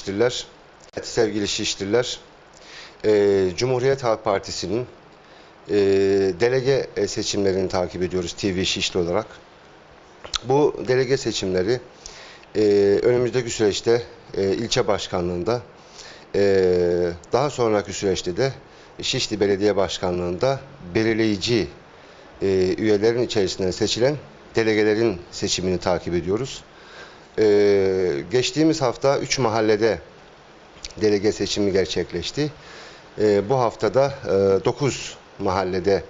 Şiştirler, evet, sevgili Şiştirler, e, Cumhuriyet Halk Partisi'nin e, delege seçimlerini takip ediyoruz TV Şişli olarak. Bu delege seçimleri e, önümüzdeki süreçte e, ilçe başkanlığında, e, daha sonraki süreçte de Şişli Belediye Başkanlığı'nda belirleyici e, üyelerin içerisinden seçilen delegelerin seçimini takip ediyoruz. Ee, geçtiğimiz hafta 3 mahallede delege seçimi gerçekleşti. Ee, bu haftada 9 e, mahallede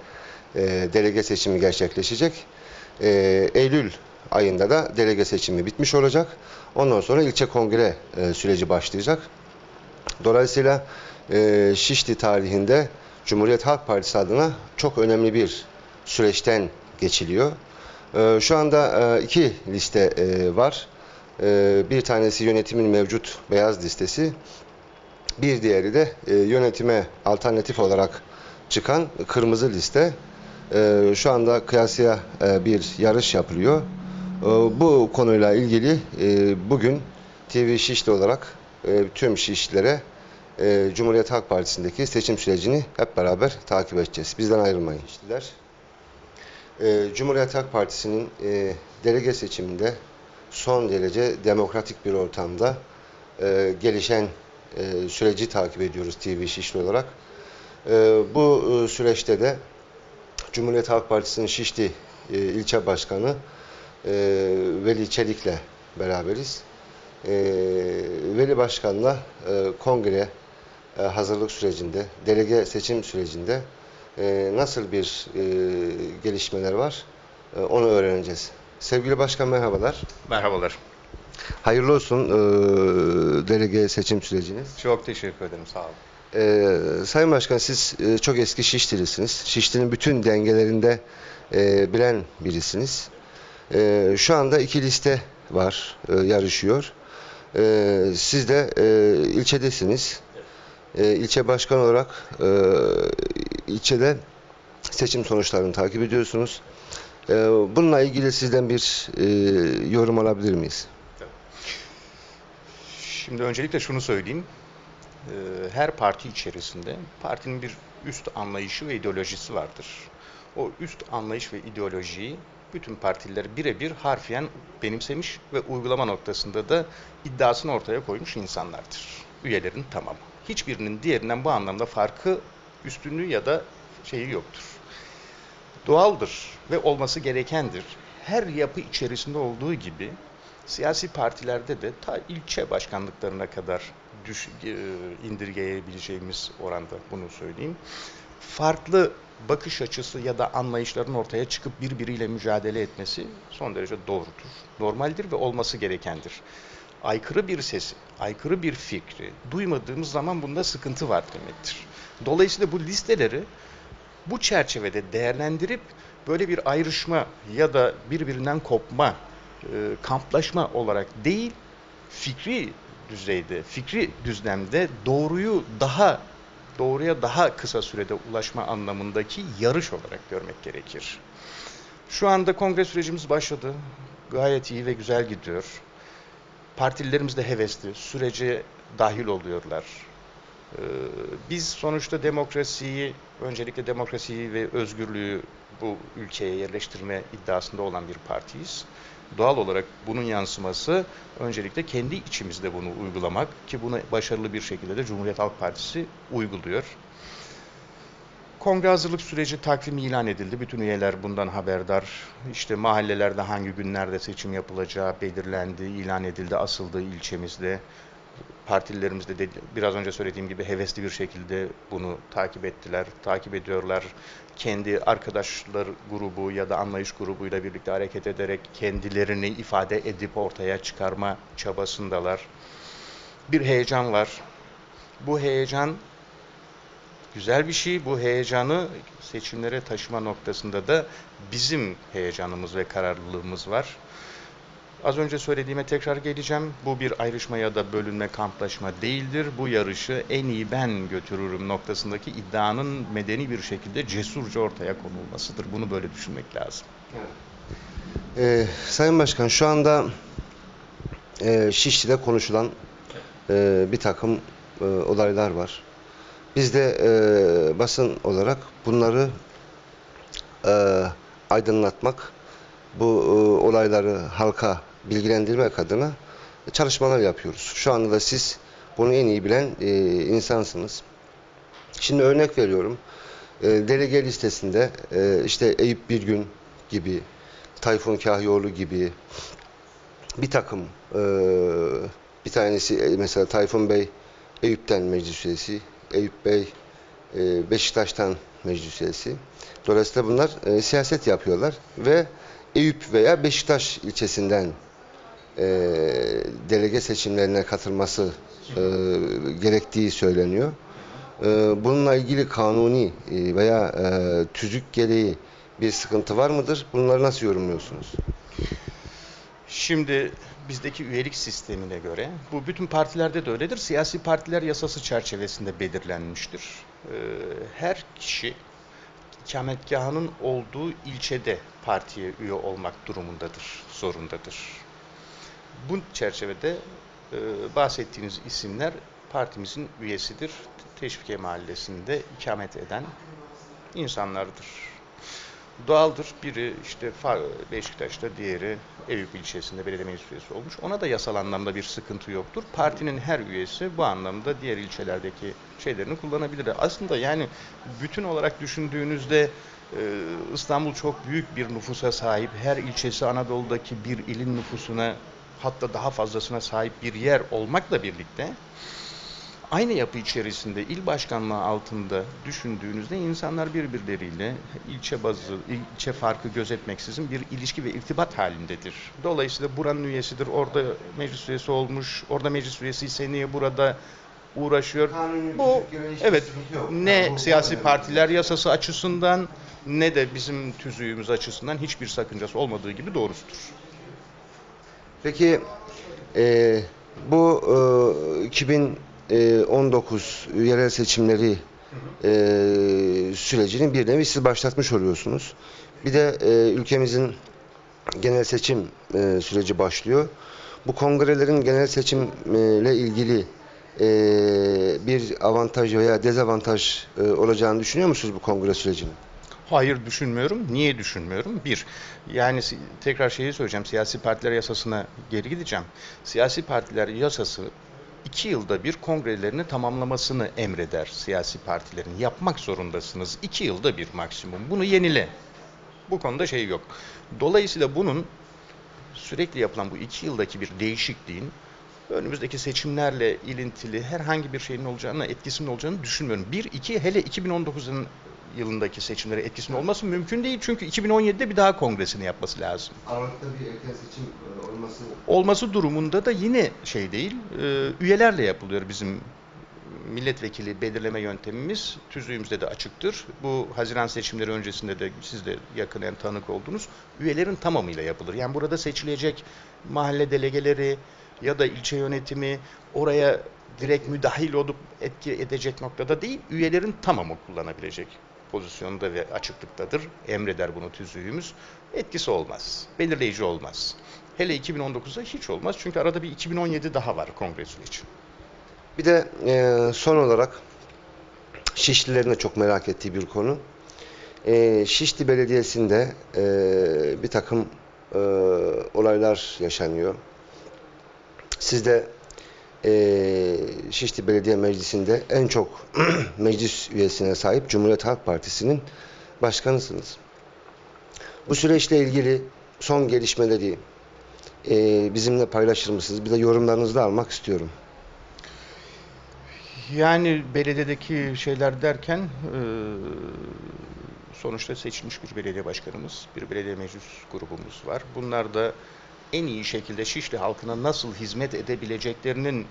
e, delege seçimi gerçekleşecek. Ee, Eylül ayında da delege seçimi bitmiş olacak. Ondan sonra ilçe kongre e, süreci başlayacak. Dolayısıyla e, Şişli tarihinde Cumhuriyet Halk Partisi adına çok önemli bir süreçten geçiliyor. E, şu anda e, iki liste e, var. Ee, bir tanesi yönetimin mevcut beyaz listesi. Bir diğeri de e, yönetime alternatif olarak çıkan kırmızı liste. Ee, şu anda kıyasıya e, bir yarış yapılıyor. Ee, bu konuyla ilgili e, bugün TV Şişli olarak tüm Şişlilere Cumhuriyet Halk Partisi'ndeki seçim sürecini hep beraber takip edeceğiz. Bizden ayrılmayın. Şişliler. Cumhuriyet Halk Partisi'nin delege seçiminde son derece demokratik bir ortamda e, gelişen e, süreci takip ediyoruz TV Şişli olarak. E, bu e, süreçte de Cumhuriyet Halk Partisi'nin Şişli e, ilçe başkanı e, Veli Çelik'le beraberiz. E, Veli Başkan'la e, kongre e, hazırlık sürecinde, delege seçim sürecinde e, nasıl bir e, gelişmeler var e, onu öğreneceğiz. Sevgili Başkan merhabalar. Merhabalar. Hayırlı olsun e, delege seçim süreciniz. Çok teşekkür ederim, sağ olun. E, Sayın Başkan siz e, çok eski Şişlilisiniz. Şişli'nin bütün dengelerinde e, bilen birisiniz. E, şu anda iki liste var, e, yarışıyor. E, siz de e, ilçedesiniz. E, ilçe başkan olarak e, ilçede seçim sonuçlarını takip ediyorsunuz. Ee, bununla ilgili sizden bir e, yorum alabilir miyiz? Şimdi öncelikle şunu söyleyeyim. Ee, her parti içerisinde partinin bir üst anlayışı ve ideolojisi vardır. O üst anlayış ve ideolojiyi bütün partiler birebir harfiyen benimsemiş ve uygulama noktasında da iddiasını ortaya koymuş insanlardır. Üyelerin tamamı. Hiçbirinin diğerinden bu anlamda farkı, üstünlüğü ya da şeyi yoktur doğaldır ve olması gerekendir. Her yapı içerisinde olduğu gibi siyasi partilerde de ta ilçe başkanlıklarına kadar düş, e, indirgeyebileceğimiz oranda bunu söyleyeyim. Farklı bakış açısı ya da anlayışların ortaya çıkıp birbiriyle mücadele etmesi son derece doğrudur. Normaldir ve olması gerekendir. Aykırı bir sesi, aykırı bir fikri duymadığımız zaman bunda sıkıntı var demektir. Dolayısıyla bu listeleri bu çerçevede değerlendirip böyle bir ayrışma ya da birbirinden kopma, e, kamplaşma olarak değil, fikri düzeyde, fikri düzlemde doğruyu daha doğruya daha kısa sürede ulaşma anlamındaki yarış olarak görmek gerekir. Şu anda kongre sürecimiz başladı. Gayet iyi ve güzel gidiyor. Partililerimiz de hevesli, sürece dahil oluyorlar. Ee, biz sonuçta demokrasiyi, öncelikle demokrasiyi ve özgürlüğü bu ülkeye yerleştirme iddiasında olan bir partiyiz. Doğal olarak bunun yansıması öncelikle kendi içimizde bunu uygulamak ki bunu başarılı bir şekilde de Cumhuriyet Halk Partisi uyguluyor. Kongre hazırlık süreci takvimi ilan edildi. Bütün üyeler bundan haberdar. İşte mahallelerde hangi günlerde seçim yapılacağı belirlendi, ilan edildi, asıldı ilçemizde partililerimiz de biraz önce söylediğim gibi hevesli bir şekilde bunu takip ettiler, takip ediyorlar. Kendi arkadaşlar grubu ya da anlayış grubuyla birlikte hareket ederek kendilerini ifade edip ortaya çıkarma çabasındalar. Bir heyecan var. Bu heyecan güzel bir şey. Bu heyecanı seçimlere taşıma noktasında da bizim heyecanımız ve kararlılığımız var. Az önce söylediğime tekrar geleceğim. Bu bir ayrışma ya da bölünme, kamplaşma değildir. Bu yarışı en iyi ben götürürüm noktasındaki iddianın medeni bir şekilde cesurca ortaya konulmasıdır. Bunu böyle düşünmek lazım. Ee, Sayın Başkan şu anda e, Şişli'de konuşulan e, bir takım e, olaylar var. Biz de e, basın olarak bunları e, aydınlatmak, bu e, olayları halka bilgilendirmek adına çalışmalar yapıyoruz. Şu anda da siz bunu en iyi bilen e, insansınız. Şimdi örnek veriyorum. E, delege listesinde e, işte Eyüp Birgün gibi, Tayfun Kahyoğlu gibi bir takım e, bir tanesi e, mesela Tayfun Bey Eyüp'ten meclis üyesi, Eyüp Bey e, Beşiktaş'tan meclis üyesi. Dolayısıyla bunlar e, siyaset yapıyorlar ve Eyüp veya Beşiktaş ilçesinden e, delege seçimlerine katılması e, gerektiği söyleniyor. E, bununla ilgili kanuni e, veya e, tüzük gereği bir sıkıntı var mıdır? Bunları nasıl yorumluyorsunuz? Şimdi bizdeki üyelik sistemine göre bu bütün partilerde de öyledir. Siyasi partiler yasası çerçevesinde belirlenmiştir. Ee, her kişi ikametgahının olduğu ilçede partiye üye olmak durumundadır, zorundadır. Bu çerçevede e, bahsettiğiniz isimler partimizin üyesidir. Teşvikiye Mahallesi'nde ikamet eden insanlardır. Doğaldır. Biri işte Beşiktaş'ta, diğeri Eyüp ilçesinde belediye meclis üyesi olmuş. Ona da yasal anlamda bir sıkıntı yoktur. Partinin her üyesi bu anlamda diğer ilçelerdeki şeylerini kullanabilir. Aslında yani bütün olarak düşündüğünüzde e, İstanbul çok büyük bir nüfusa sahip. Her ilçesi Anadolu'daki bir ilin nüfusuna hatta daha fazlasına sahip bir yer olmakla birlikte aynı yapı içerisinde il başkanlığı altında düşündüğünüzde insanlar birbirleriyle ilçe bazı, ilçe farkı gözetmeksizin bir ilişki ve irtibat halindedir. Dolayısıyla buranın üyesidir, orada meclis üyesi olmuş, orada meclis üyesi ise niye burada uğraşıyor. Bu evet ne siyasi partiler yasası açısından ne de bizim tüzüğümüz açısından hiçbir sakıncası olmadığı gibi doğrusudur. Peki e, bu e, 2000 19 e, yerel seçimleri e, sürecini bir nevi siz başlatmış oluyorsunuz. Bir de e, ülkemizin genel seçim e, süreci başlıyor. Bu kongrelerin genel seçimle ilgili e, bir avantaj veya dezavantaj e, olacağını düşünüyor musunuz bu kongre sürecinin? Hayır düşünmüyorum. Niye düşünmüyorum? Bir, yani tekrar şeyi söyleyeceğim. Siyasi partiler yasasına geri gideceğim. Siyasi partiler yasası iki yılda bir kongrelerini tamamlamasını emreder siyasi partilerin. Yapmak zorundasınız. İki yılda bir maksimum. Bunu yenile. Bu konuda şey yok. Dolayısıyla bunun sürekli yapılan bu iki yıldaki bir değişikliğin önümüzdeki seçimlerle ilintili herhangi bir şeyin olacağını, etkisinin olacağını düşünmüyorum. Bir, iki, hele 2019'un yılındaki seçimlere etkisinin olması mümkün değil. Çünkü 2017'de bir daha kongresini yapması lazım. Aralıkta bir erken seçim e, olması... Olması durumunda da yine şey değil, e, üyelerle yapılıyor bizim milletvekili belirleme yöntemimiz tüzüğümüzde de açıktır. Bu Haziran seçimleri öncesinde de siz de yakinen tanık oldunuz. Üyelerin tamamıyla yapılır. Yani burada seçilecek mahalle delegeleri ya da ilçe yönetimi oraya direkt müdahil olup etki edecek noktada değil, üyelerin tamamı kullanabilecek pozisyonda ve açıklıktadır. Emreder bunu tüzüğümüz. Etkisi olmaz. Belirleyici olmaz. Hele 2019'da hiç olmaz. Çünkü arada bir 2017 daha var kongre süreci. Bir de e, son olarak Şişlilerin de çok merak ettiği bir konu. E, Şişli Belediyesi'nde e, bir takım e, olaylar yaşanıyor. Siz de e, Şişli Belediye Meclisi'nde en çok meclis üyesine sahip Cumhuriyet Halk Partisi'nin başkanısınız. Bu süreçle ilgili son gelişmeleri e, bizimle paylaşır mısınız? Bir de yorumlarınızı da almak istiyorum. Yani belediyedeki şeyler derken e, sonuçta seçilmiş bir belediye başkanımız, bir belediye meclis grubumuz var. Bunlar da en iyi şekilde Şişli halkına nasıl hizmet edebileceklerinin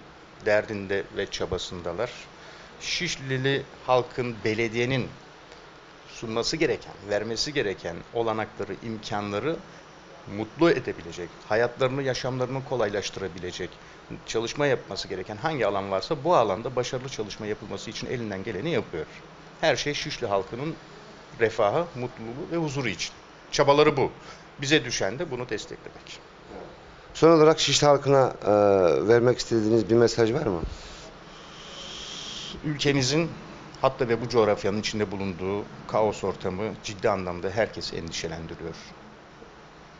derdinde ve çabasındalar. Şişlili halkın belediyenin sunması gereken, vermesi gereken olanakları, imkanları mutlu edebilecek, hayatlarını, yaşamlarını kolaylaştırabilecek, çalışma yapması gereken hangi alan varsa bu alanda başarılı çalışma yapılması için elinden geleni yapıyor. Her şey Şişli halkının refahı, mutluluğu ve huzuru için. Çabaları bu. Bize düşen de bunu desteklemek. Son olarak Şişli halkına e, vermek istediğiniz bir mesaj var mı? Ülkemizin hatta ve bu coğrafyanın içinde bulunduğu kaos ortamı ciddi anlamda herkesi endişelendiriyor.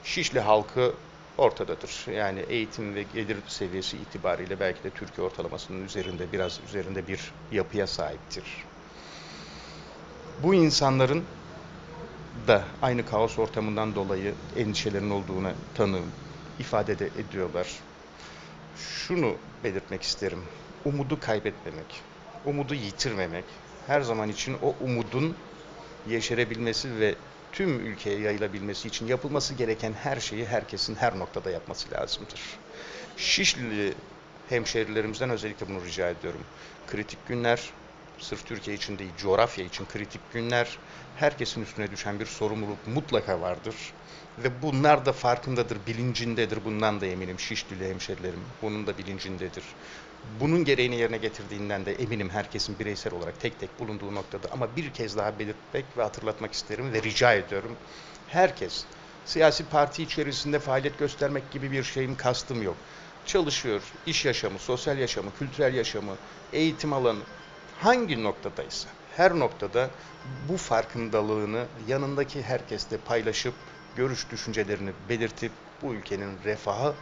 Şişli halkı ortadadır. Yani eğitim ve gelir seviyesi itibariyle belki de Türkiye ortalamasının üzerinde biraz üzerinde bir yapıya sahiptir. Bu insanların da aynı kaos ortamından dolayı endişelerin olduğuna tanığım. İfade de ediyorlar. Şunu belirtmek isterim. Umudu kaybetmemek, umudu yitirmemek, her zaman için o umudun yeşerebilmesi ve tüm ülkeye yayılabilmesi için yapılması gereken her şeyi herkesin her noktada yapması lazımdır. Şişli hemşehrilerimizden özellikle bunu rica ediyorum. Kritik günler, sırf Türkiye için değil, coğrafya için kritik günler, herkesin üstüne düşen bir sorumluluk mutlaka vardır. Ve bunlar da farkındadır, bilincindedir. Bundan da eminim Şişlili hemşerilerim. Bunun da bilincindedir. Bunun gereğini yerine getirdiğinden de eminim herkesin bireysel olarak tek tek bulunduğu noktada. Ama bir kez daha belirtmek ve hatırlatmak isterim ve rica ediyorum. Herkes siyasi parti içerisinde faaliyet göstermek gibi bir şeyim kastım yok. Çalışıyor, iş yaşamı, sosyal yaşamı, kültürel yaşamı, eğitim alanı hangi noktadaysa her noktada bu farkındalığını yanındaki herkesle paylaşıp görüş düşüncelerini belirtip bu ülkenin refahı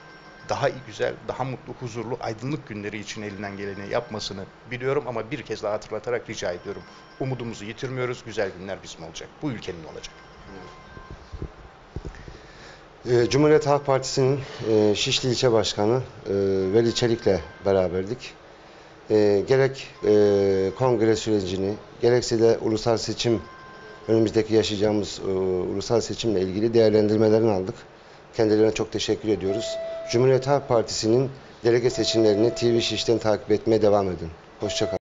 daha güzel, daha mutlu, huzurlu, aydınlık günleri için elinden geleni yapmasını biliyorum ama bir kez daha hatırlatarak rica ediyorum. Umudumuzu yitirmiyoruz, güzel günler bizim olacak. Bu ülkenin olacak. Ee, Cumhuriyet Halk Partisi'nin e, Şişli İlçe Başkanı e, Veli Çelik'le beraberdik. E, gerek kongre sürecini, gerekse de ulusal seçim, önümüzdeki yaşayacağımız e, ulusal seçimle ilgili değerlendirmelerini aldık. Kendilerine çok teşekkür ediyoruz. Cumhuriyet Halk Partisi'nin delege seçimlerini TV Şiş'ten takip etmeye devam edin. Hoşçakalın.